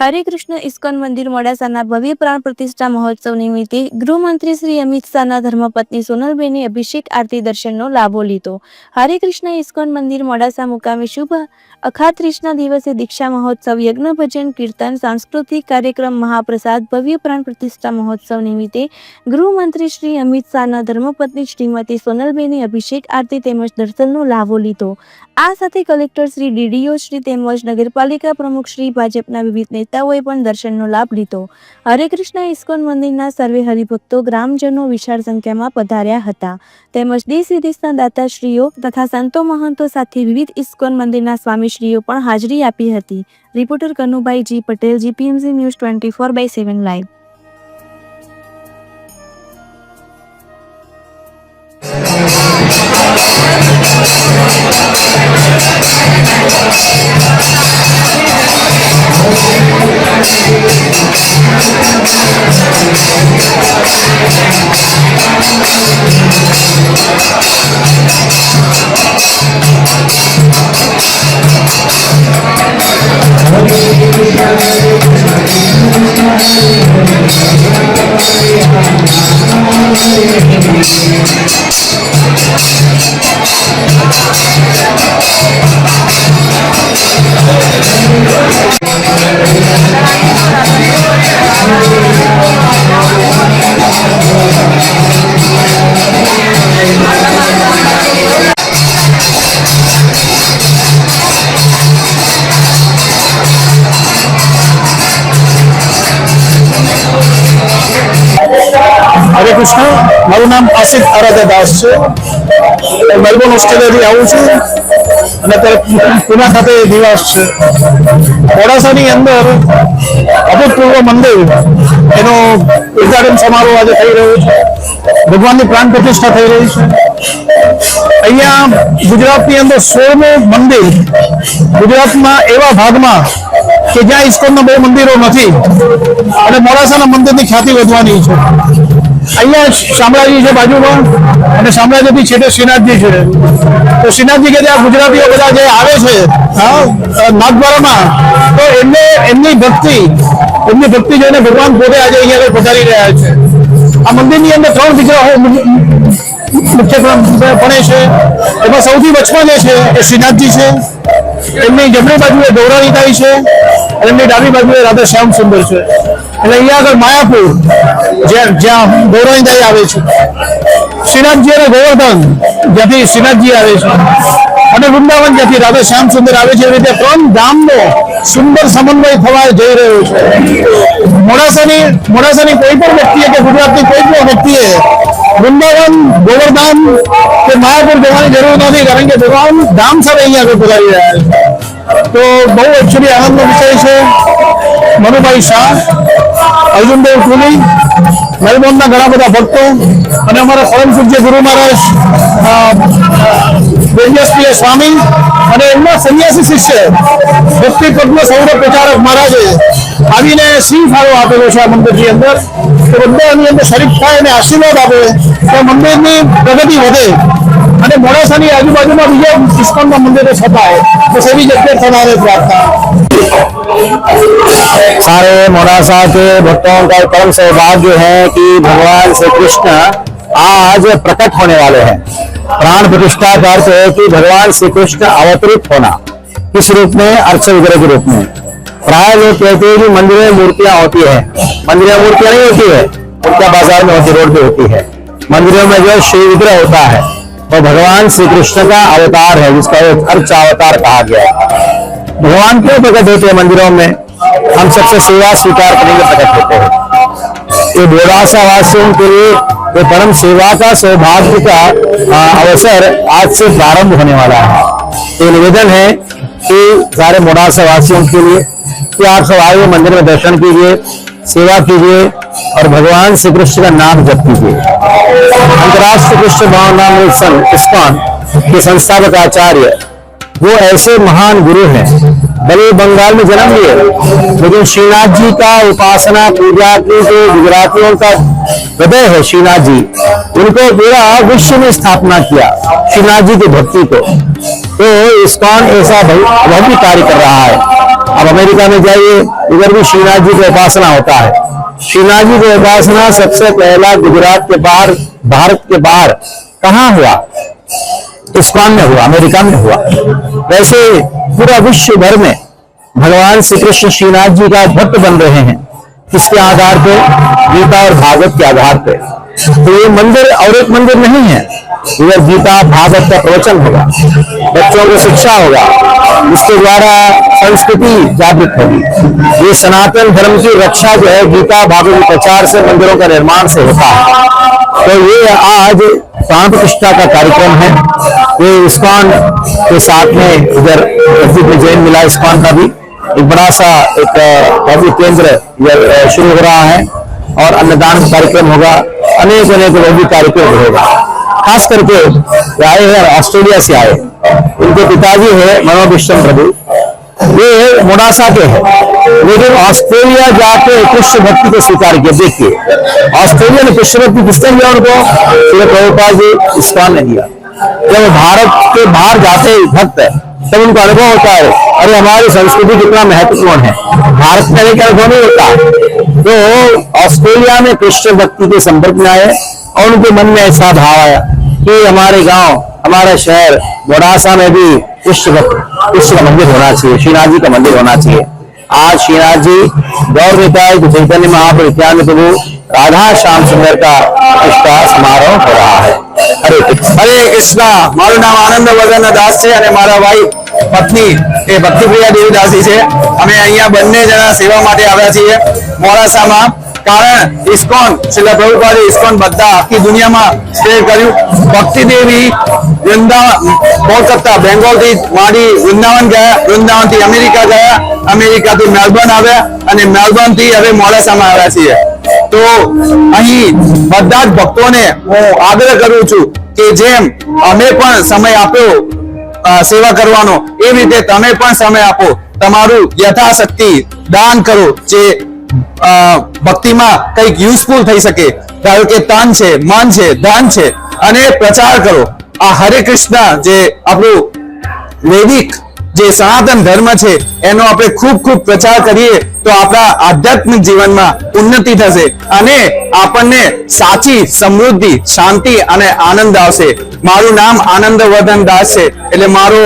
Hare Krishna ISKCON મંદિર મોડાસાના ભવ્ય પ્રાણ પ્રતિષ્ઠા મહોત્સવ નિમિત્તે ગૃહમંત્રી શ્રી અમિત શાહના ધર્મપત્ની સોનલબેને અભિષેક આરતી દર્શનનો લાભો લીધો. હરે કૃષ્ણ ઇસ્કોન મંદિર મોડાસા મુકામે શુભ અખાત્રીસના દિવસે દીક્ષા મહોત્સવ, યજ્ઞ, ભજન, કીર્તન, સાંસ્કૃતિક કાર્યક્રમ, મહાપ્રસાદ, ભવ્ય પ્રાણ પ્રતિષ્ઠા મહોત્સવ નિમિત્તે ગૃહમંત્રી શ્રી અમિત શાહના ધર્મપત્ની શ્રીમતી સોનલબેને અભિષેક આરતી તેમજ દર્શનનો લાભો લીધો. આ સાથે કલેક્ટર શ્રી ડીડીઓ શ્રી તેમજ નગરપાલિકા પ્રમુખ શ્રી ભાજપના વિવિધ નેતાઓએ પણ દર્શનનો લાભ લીધો. હરે કૃષ્ણ ઇસ્કોન મંદિરના સર્વે હરિભક્તો ગ્રામજનો વિશાળ સંખ્યામાં પધાર્યા હતા. તેમજ દેશ વિદેશના દાતાશ્રીઓ તથા સંતો મહંતો સાથે વિવિધ ઇસ્કોન મંદિરના સ્વામીશ્રીઓ પણ હાજરી આપી હતી. Reporter Kanubhai G Patel, GPMC news twenty four by seven live. હરે કૃષ્ણ મારું નામ આસિફ આરાધા દાસ છે. મેલબોર્ન, ઓસ્ટ્રેલિયાથી આવું છું. અને અત્યારે પુના ખાતે નિવાસ છે. મોડાસાની અંદર અભૂતપૂર્વ મંદિર એનો ઉદઘાટન સમારોહ આજે થઈ રહ્યો છે. ભગવાનની પ્રાણ પ્રતિષ્ઠા થઈ રહી છે. અહીંયા ગુજરાતની અંદર સોળમું મંદિર ગુજરાતમાં એવા ભાગમાં કે જ્યાં ઇસ્કોનના બહુ મંદિરો નથી અને મોડાસાના મંદિરની ખ્યાતિ વધવાની છે. અહીંયા શામળાજી છે બાજુમાં અને શામળાજીથી છેટે શ્રીનાથજી છે. તો શ્રીનાથજી કે ત્યાં ગુજરાતીઓ બધા જે આવે છે નાથદ્વારામાં તો એમને, એમની ભક્તિ એમની ભક્તિ જોઈને ભગવાન પોતે આજે અહીંયા આગળ પધારી રહ્યા છે. આ મંદિરની અંદર ત્રણ વિગ્રહો મુખ્ય પણે છે. એમાં સૌથી વચમાં જે છે એ શ્રીનાથજી છે. એમની જમણી બાજુએ ગૌરાણીતાઈ છે. એમની ડાબી બાજુએ રાધા શ્યામ સુંદર છે. એટલે અહીંયા આગળ માયાપુર જ્યાં જ્યાં ગૌરાણીતાઈ આવે છે. શ્રીનાથજી અને ગોવર્ધન જ્યાંથી શ્રીનાથજી આવે છે. અને વૃંદાવન જ્યાંથી રાધા શ્યામ સુંદર આવે છે. એવી રીતે ત્રણ ધામનો સુંદર સમન્વય થવા જઈ રહ્યો છે. મોડાસાની મોડાસાની કોઈ પણ વ્યક્તિએ કે ગુજરાતની કોઈ પણ વ્યક્તિએ વૃંદાવન, ગોવર્ધન કે માયાપુર જવાની જરૂર નથી, કારણ કે ભગવાન ધામ સાથે અહીંયા આગળ બોલાવી રહ્યા છે. તો બહુ એકચ્યુઅલી આનંદનો વિષય છે. મનુભાઈ શાહ અર્જુનદેવ કુલી મેલબોર્નના ઘણા બધા ભક્તો અને અમારા પરમ પૂજ્ય ગુરુ મહારાજ સ્વામી અને એમના સંન્યાસી શિષ્ય, ભક્તિ પદ્મ સૌર પ્રચારક મહારાજે આવીને સિંહ ફાળો આપેલો છે આ મંદિરની અંદર. તો બધા એની અંદર શરીફ થાય અને આશીર્વાદ આપે, તો મંદિરની પ્રગતિ વધે. અને મોડાસાની આજુબાજુમાં બીજા ઇસ્કોનના મંદિરો છપાય તો એવી જગ્યા થનારે પ્રાર્થના सारे मोडासा के भक्तों का परम सौभाग्य है कि भगवान श्री कृष्ण आज प्रकट होने वाले हैं प्राण प्रतिष्ठा का अर्थ है कि भगवान श्री कृष्ण अवतरित होना किस रूप में अर्थ विग्रह के रूप में प्राय लोग कहते हैं कि मंदिर में मूर्तियां होती है मंदिर में मूर्तियां नहीं होती है मूर्तियां बाजार में होती रोड पे होती है मंदिरों में जो शिव विग्रह होता है वो भगवान श्री कृष्ण का अवतार है, जिसका एक अर्च अवतार कहा गया भगवान क्यों प्रकट होते हैं मंदिरों में? हम सबसे सेवा स्वीकार करेंगे प्रकट होते हैं। ये बोरासा वासियों के लिए ये परम सेवा का, सौभाग्य का अवसर आज से प्रारंभ होने वाला है। ये निवेदन है कि सारे मोडासा वासियों के लिए कि आप सब आइए मंदिर में दर्शन कीजिए, सेवा कीजिए और भगवान श्री कृष्ण का नाम जप कीजिए। अंतर्राष्ट्रीय कृष्ण भावना संघ इस्कॉन के संस्थापक आचार्य, वो ऐसे महान गुरु हैं, भले बंगाल में जन्म लिए, लेकिन श्रीनाथ जी का उपासना पूजा की गुजरातियों का हृदय है, श्रीनाथ जी। उनको पूरा विश्व में स्थापना किया, श्रीनाथ जी की भक्ति को। तो इस्कॉन ऐसा भव- भव्य कार्य कर रहा है। अब अमेरिका में जाइए, इधर भी श्रीनाथ जी की उपासना होता है। श्रीनाथ जी की उपासना सबसे पहला गुजरात के बाहर, भारत के बाहर कहाँ हुआ? इस्कॉन में हुआ, अमेरिका में हुआ। वैसे पूरा विश्व भर में भगवान श्री कृष्ण श्रीनाथ जी का भक्त बन रहे हैं। किसके आधार पे? गीता और भागवत के आधार पे। तो ये मंदिर और एक मंदिर नहीं है। इधर गीता, भागवत का प्रवचन होगा। बच्चों को शिक्षा होगा। इसके द्वारा संस्कृति जागृत होगी ये सनातन धर्म की रक्षा जो है गीता भागवत प्रचार से मंदिरों का निर्माण से होता है। तो ये आज प्राण प्रतिष्ठा का कार्यक्रम है। ये इस्कॉन के साथ में इधर में जैन मिला इस्कॉन का भी। एक बड़ा सा एक भव्य केंद्र अ, शुरू हो रहा है और अन्नदान कार्यक्रम होगा। अनेक अनेक भव्य कार्यक्रम होगा। खास करके आए हैं ऑस्ट्रेलिया से आए। उनके पिताजी है मनोविश्वम प्रभु। ये मोडासा के हैं। लेकिन ऑस्ट्रेलिया जाके कृष्ण भक्ति को स्वीकार किया देखिए ऑस्ट्रेलिया ने कृष्ण भक्ति किसने दिया उनको? श्री जी इस्कॉन ने दिया। जब भारत के बाहर जाते हैं भक्त, तब उनको अनुभव होता है, अरे हमारी संस्कृति कितना महत्वपूर्ण है। भारत में एक अनुभव नहीं होता। तो ऑस्ट्रेलिया में कृष्ण भक्ति के संपर्क में आए और उनके मन में ऐसा भाव आया कि हमारे गाँव, हमारा शहर, मोडासा में भी कृष्ण भक्त कृष्ण का मंदिर होना चाहिए श्रीनाथ जी का मंदिर होना चाहिए आज श्रीनाथ जी गौर निताय चैतन्य महाप्रभु नित्यानंद प्रभु राधा श्याम सुंदर का प्रतिष्ठा समारोह हो रहा है हरे कृष्ण હરે કૃષ્ણ મારું નામ આનંદ વર્ધન દાસ છે અને મારા ભાઈ પત્ની એ ભક્તિપ્રિયા દેવીદાસી છે અમે અહીંયા બંને જણા સેવા માટે આવ્યા છીએ મોડાસામાં કારણ ઇસ્કોન, છેલ્લા પ્રભુપાદે ઇસ્કોન બધા આખી દુનિયામાં સ્પ્રેડ કર્યું. ભક્તિ દેવી વૃંદાવન, કોલકાતા, બેંગોલથી માંડી વૃંદાવન ગયા. વૃંદાવનથી અમેરિકા ગયા. અમેરિકાથી મેલબર્ન આવ્યા અને મેલબર્નથી હવે મોડાસામાં આવ્યા છીએ. તો અહીં બધા જ ભક્તોને હું આગ્રહ કરું છું કે જેમ અમે પણ સમય આપ્યો સેવા કરવાનો, એ રીતે તમે પણ સમય આપો. તમારું યથાશક્તિ દાન કરો જે ભક્તિમાં કંઈક યુઝફુલ થઈ શકે. ધારો કે તન છે, મન છે ધન છે, અને પ્રચાર કરો. આ હરે કૃષ્ણ જે આપણું વૈદિક જે સનાતન ધર્મ છે, એનો આપણે ખૂબ ખૂબ પ્રચાર કરીએ, તો આપણા આધ્યાત્મિક જીવનમાં ઉન્નતિ થશે અને આપણને સાચી સમૃદ્ધિ, શાંતિ અને આનંદ આવશે. મારું નામ આનંદ વર્ધન દાસ છે, એટલે મારો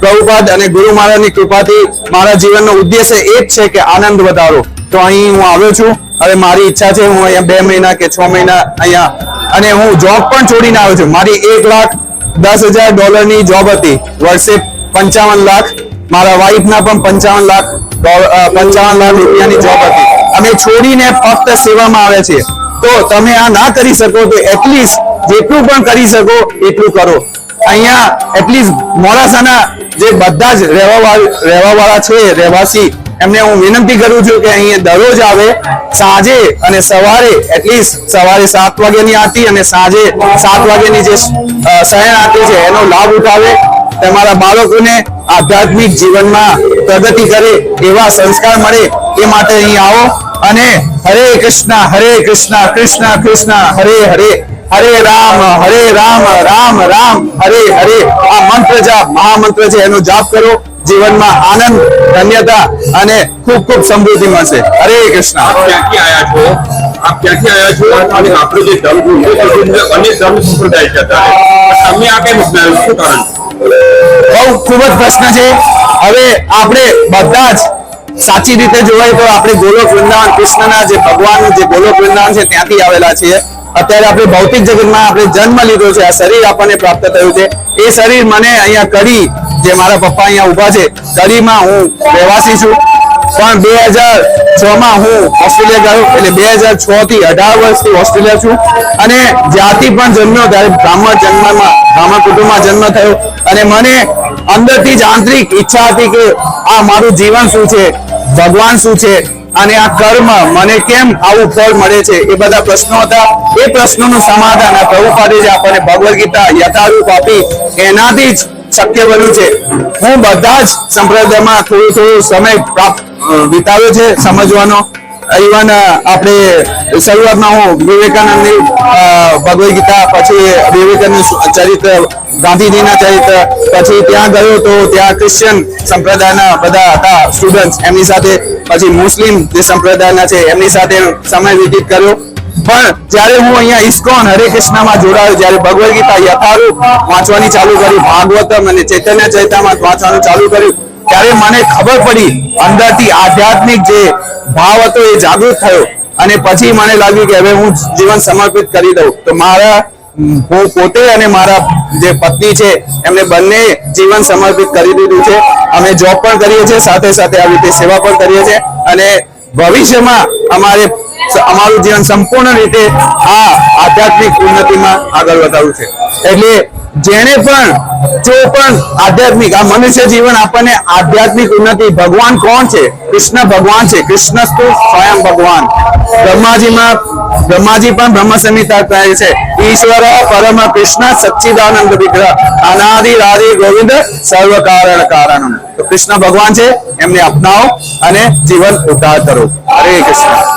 પ્રભુપાદ અને ગુરુ મહારાજની કૃપાથી મારા જીવનનો ઉદ્દેશ્ય એ જ છે કે આનંદ વધારો. તો અહીં હું આવ્યો છું. હવે મારી ઈચ્છા છે હું અહીંયા બે મહિના કે છ મહિના અહીંયા અને હું જોબ પણ છોડીને આવ્યો છું. મારી એક લાખ દસ હજાર ડોલરની જોબ હતી. વર્ષે પંચાવન લાખ. મારા વાઈફના પણ પંચાવન લાખ પંચાવન લાખ રૂપિયાની જોબ હતી. અમે છોડીને ફક્ત સેવામાં આવે છે. તો તમે આ ના કરી શકો તો એટલીસ્ટ જેટલું પણ કરી શકો એટલું કરો. અહીંયા એટલીસ્ટ મોડાસાના જે બધા જ રહેવા રહેવાવાળા છે, રહેવાસી એમને હું વિનંતી કરું છું કે અહીંયા દરરોજ આવે, સાંજે અને સવારે એટલીસ્ટ સવારે સાત વાગ્યાની આરતી અને સાંજે સાત વાગ્યાની જે શયન આરતી છે, એનો લાભ ઉઠાવે. તમારા બાળકોને આધ્યાત્મિક જીવનમાં પ્રગતિ કરે, એવા સંસ્કાર મળે એ માટે અહીં આવો. અને હરે કૃષ્ણ હરે કૃષ્ણ કૃષ્ણ કૃષ્ણ, હરે હરે હરે રામ હરે રામ રામ રામ, હરે હરે. આ મંત્ર જાપ, મહામંત્ર છે, એનો જાપ કરો. જીવનમાં આનંદ ધન્યતા અને ખૂબ ખૂબ સમૃદ્ધિ મળશે. હરે કૃષ્ણ. આપ ક્યાંથી આવ્યા છો? આપ ક્યાંથી આવ્યા છો? અને આપણો જે ધર્મ અનેક ધર્મ સંપ્રદાય છે તમે આ કેમ અપનાવ્યું શું કારણ બહુ ખૂબ જ પ્રશ્ન છે. હવે આપણે બધા જ સાચી રીતે જોવાય તો આપણે ગોલોક વૃંદાવન કૃષ્ણના જે ભગવાનનું જે ગોલોક વૃંદાવન છે ત્યાંથી આવેલા છીએ. અત્યારે આપણે ભૌતિક જગતમાં આપણે જન્મ લીધો છે, આ શરીર આપણને પ્રાપ્ત થયું છે. એ શરીર મને અહીંયા કડી, જે મારા પપ્પા અહીંયા ઊભા છે, કડીમાં હું રહેવાસી છું. પણ બે હજાર છ માં હું ઓસ્ટ્રેલિયા ગયો, એટલે બે હજાર છ થી અઢાર વર્ષથી ઓસ્ટ્રેલિયા છું. અને જ્યાંથી પણ જન્મ્યો ત્યારે બ્રાહ્મણ જન્મમાં, બ્રાહ્મણ કુટુંબમાં જન્મ થયો. અને મને અંદરથી જ આંતરિક ઈચ્છા હતી કે આ મારું જીવન શું છે, ભગવાન શું છે અને આ કર્મ મને કેમ આવું ફળ મળે છે? એ બધા પ્રશ્નો હતા. એ પ્રશ્નોનું સમાધાન આ પ્રભુપાદે જે આપણને ભગવદ્ ગીતા, યથારૂપ આપી એનાથી જ શક્ય બન્યું છે. હું બધા જ સંપ્રદાયમાં થોડું થોડું સમય પ્રાપ્ત વિતાવ્યો છે સમજવાનો. ઇવન આપણે શરૂઆતમાં હું વિવેકાનંદની ભગવદ ગીતા, પછી વિવેકાનંદ ચરિત્ર, ગાંધીજીના ચરિત્ર, પછી ત્યાં ગયો તો ત્યાં ક્રિશ્ચિયન સંપ્રદાયના બધા હતા સ્ટુડન્ટ એમની સાથે પછી મુસ્લિમ જે સંપ્રદાયના છે, એમની સાથે સમય વ્યતીત કર્યો. પણ જ્યારે હું અહીંયા ઇસ્કોન હરે કૃષ્ણમાં જોડાયો, જ્યારે ભગવદ ગીતા યથારૂપ વાંચવાની ચાલુ કરી, ભાગવતમ અને ચૈતન્ય ચૈતામાં વાંચવાનું ચાલુ કર્યું, ત્યારે મને ખબર પડી, અંદરથી આધ્યાત્મિક જે ભાવ હતો એ જાગૃત થયો. અને પછી મને લાગ્યું કે હવે હું જીવન સમર્પિત કરી દઉં. તો મારા હું પોતે અને મારા જે પત્ની છે, એમને બંને જીવન સમર્પિત કરી દીધું છે. અમે જોબ પણ કરીએ છીએ, સાથે સાથે આવી રીતે સેવા પણ કરીએ છીએ. અને ભવિષ્યમાં અમારે અમારું જીવન સંપૂર્ણ રીતે આ આધ્યાત્મિક ઉન્નતિમાં આગળ વધારવું છે. એટલે જેને પણ, જો પણ આધ્યાત્મિક, આ મનુષ્ય જીવન આપણને આધ્યાત્મિક ઉન્નતિ, ભગવાન કોણ છે? કૃષ્ણ ભગવાન છે. કૃષ્ણ સ્વયં ભગવાન. બ્રહ્માજીમાં બ્રહ્માજી પણ બ્રહ્મ સંહિતા કહે છે. ઈશ્વર, પરમ કૃષ્ણ, સચ્ચિદાનંદ વિગ્રહ, અનાદિ, રાધિ, ગોવિંદ સર્વ કારણ કારણમ. તો કૃષ્ણ ભગવાન છે, એમને અપનાવો અને જીવન ઉદ્ધાર કરો. હરે કૃષ્ણ.